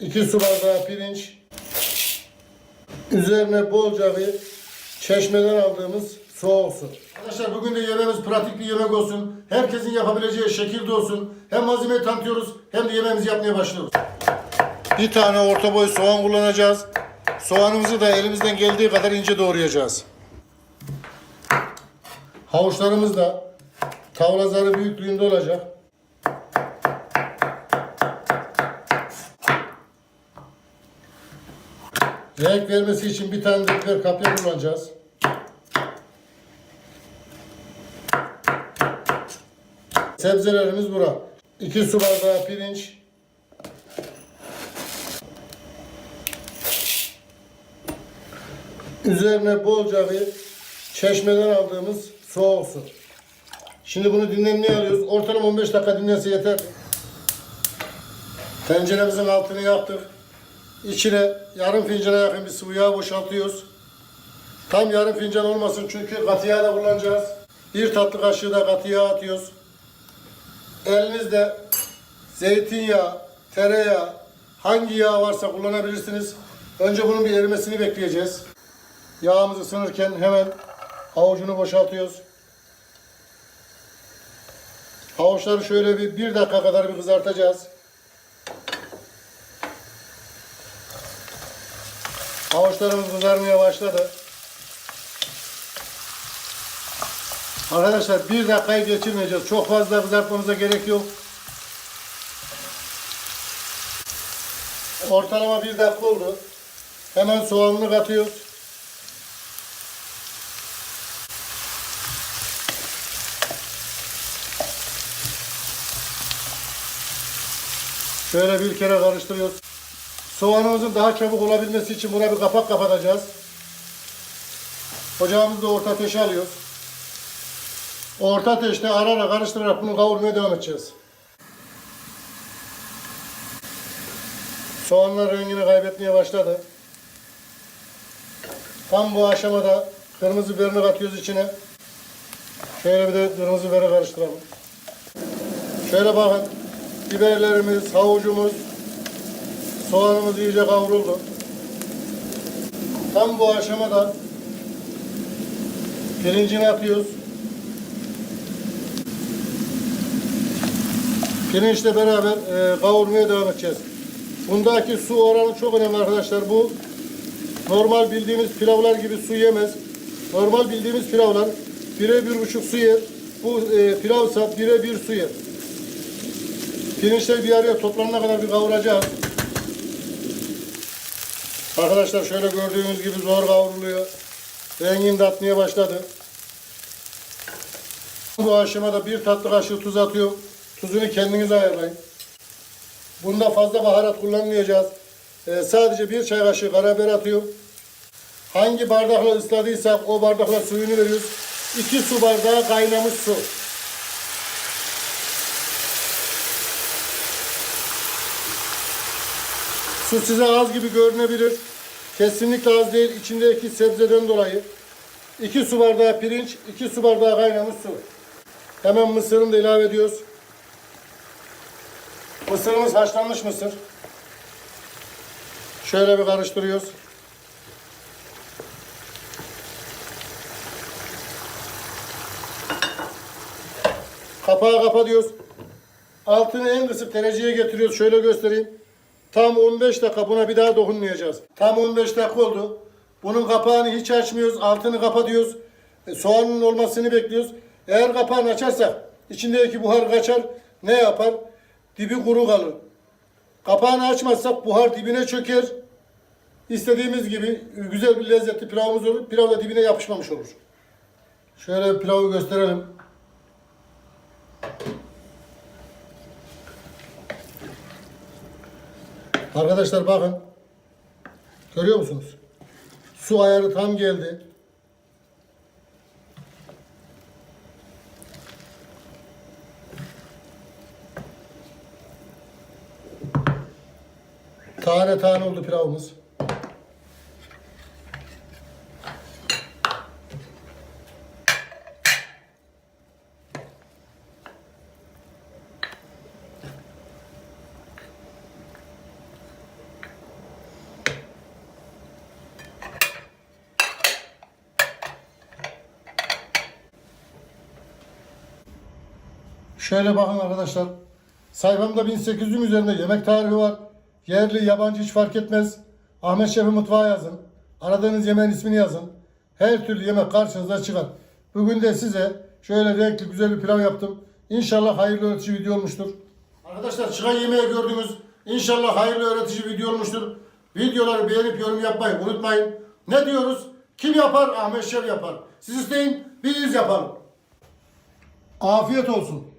2 su bardağı pirinç, üzerine bolca bir çeşmeden aldığımız soğuk su. Arkadaşlar bugün de yemeğimiz pratik bir yemek olsun. Herkesin yapabileceği şekilde olsun. Hem malzemeyi tanıtıyoruz hem de yemeğimizi yapmaya başlıyoruz. Bir tane orta boy soğan kullanacağız. Soğanımızı da elimizden geldiği kadar ince doğrayacağız. Havuçlarımız da tavla zarı büyüklüğünde olacak. Renk vermesi için bir tane biber kapya kullanacağız. Sebzelerimiz bura. 2 su bardağı pirinç. Üzerine bolca bir çeşmeden aldığımız soğuk su. Şimdi bunu dinlenmeye alıyoruz. Ortalama 15 dakika dinlense yeter. Tenceremizin altını yaktık. İçine yarım fincana yakın bir sıvı yağ boşaltıyoruz. Tam yarım fincan olmasın çünkü katı yağ da kullanacağız. Bir tatlı kaşığı da katı yağ atıyoruz. Elinizde zeytinyağı, tereyağı, hangi yağ varsa kullanabilirsiniz. Önce bunun bir erimesini bekleyeceğiz. Yağımız ısınırken hemen havucunu boşaltıyoruz. Havuçları şöyle bir, bir dakika kadar bir kızartacağız. Havuçlarımız kızarmaya başladı. Arkadaşlar bir dakikayı geçirmeyeceğiz. Çok fazla kızartmamıza gerek yok. Ortalama bir dakika oldu. Hemen soğanını katıyoruz. Şöyle bir kere karıştırıyoruz. Soğanımızın daha çabuk olabilmesi için buna bir kapak kapatacağız. Ocağımızı da orta ateşe alıyoruz. Orta ateşte ara ara karıştırarak bunu kavurmaya devam edeceğiz. Soğanlar rengini kaybetmeye başladı. Tam bu aşamada kırmızı biberini katıyoruz içine. Şöyle bir de kırmızı biberi karıştıralım. Şöyle bakın. Biberlerimiz, havucumuz, soğanımız iyice kavruldu. Tam bu aşamada pirincini atıyoruz. Pirinçle beraber e, kavurmaya devam edeceğiz. Bundaki su oranı çok önemli arkadaşlar. Bu normal bildiğimiz pilavlar gibi su yemez. Normal bildiğimiz pilavlar bire bir buçuk su yer. Bu e, pilavsa bire bir su yer. Pirinçleri bir araya toplanana kadar bir kavuracağız. Arkadaşlar şöyle gördüğünüz gibi zor kavruluyor. Rengini de atmaya başladı. Bu aşamada bir tatlı kaşığı tuz atıyor. Tuzunu kendiniz ayarlayın. Bunda fazla baharat kullanmayacağız. Ee, sadece bir çay kaşığı karabiber atıyor. Hangi bardakla ısladıysak o bardakla suyunu veriyoruz. 2 su bardağı kaynamış su. Su size az gibi görünebilir. Kesinlikle az değil. İçindeki sebzeden dolayı. 2 su bardağı pirinç, 2 su bardağı kaynamış su. Hemen mısırını da ilave ediyoruz. Mısırımız haşlanmış mısır. Şöyle bir karıştırıyoruz. Kapağı kapatıyoruz. Altını en kısık dereceye getiriyoruz. Şöyle göstereyim. Tam 15 dakika buna bir daha dokunmayacağız. Tam 15 dakika oldu. Bunun kapağını hiç açmıyoruz. Altını kapatıyoruz. E, soğanın olmasını bekliyoruz. Eğer kapağını açarsak içindeki buhar kaçar. Ne yapar? Dibi kuru kalır. Kapağını açmazsak buhar dibine çöker. İstediğimiz gibi güzel bir lezzetli pilavımız olur. Pilav da dibine yapışmamış olur. Şöyle pilavı gösterelim. Arkadaşlar bakın. Görüyor musunuz? Su ayarı tam geldi. Tane tane oldu pilavımız. Şöyle bakın arkadaşlar. Sayfamda 1800'ün üzerinde yemek tarifi var. Yerli, yabancı hiç fark etmez. Ahmet Şef'i mutfağa yazın. Aradığınız yemeğin ismini yazın. Her türlü yemek karşınıza çıkar. Bugün de size şöyle renkli güzel bir pilav yaptım. İnşallah hayırlı öğretici video olmuştur. Arkadaşlar çıkan yemeği gördünüz. İnşallah hayırlı öğretici video olmuştur. Videoları beğenip yorum yapmayı unutmayın. Ne diyoruz? Kim yapar? Ahmet Şef yapar. Siz isteyin, biz yapalım. Afiyet olsun.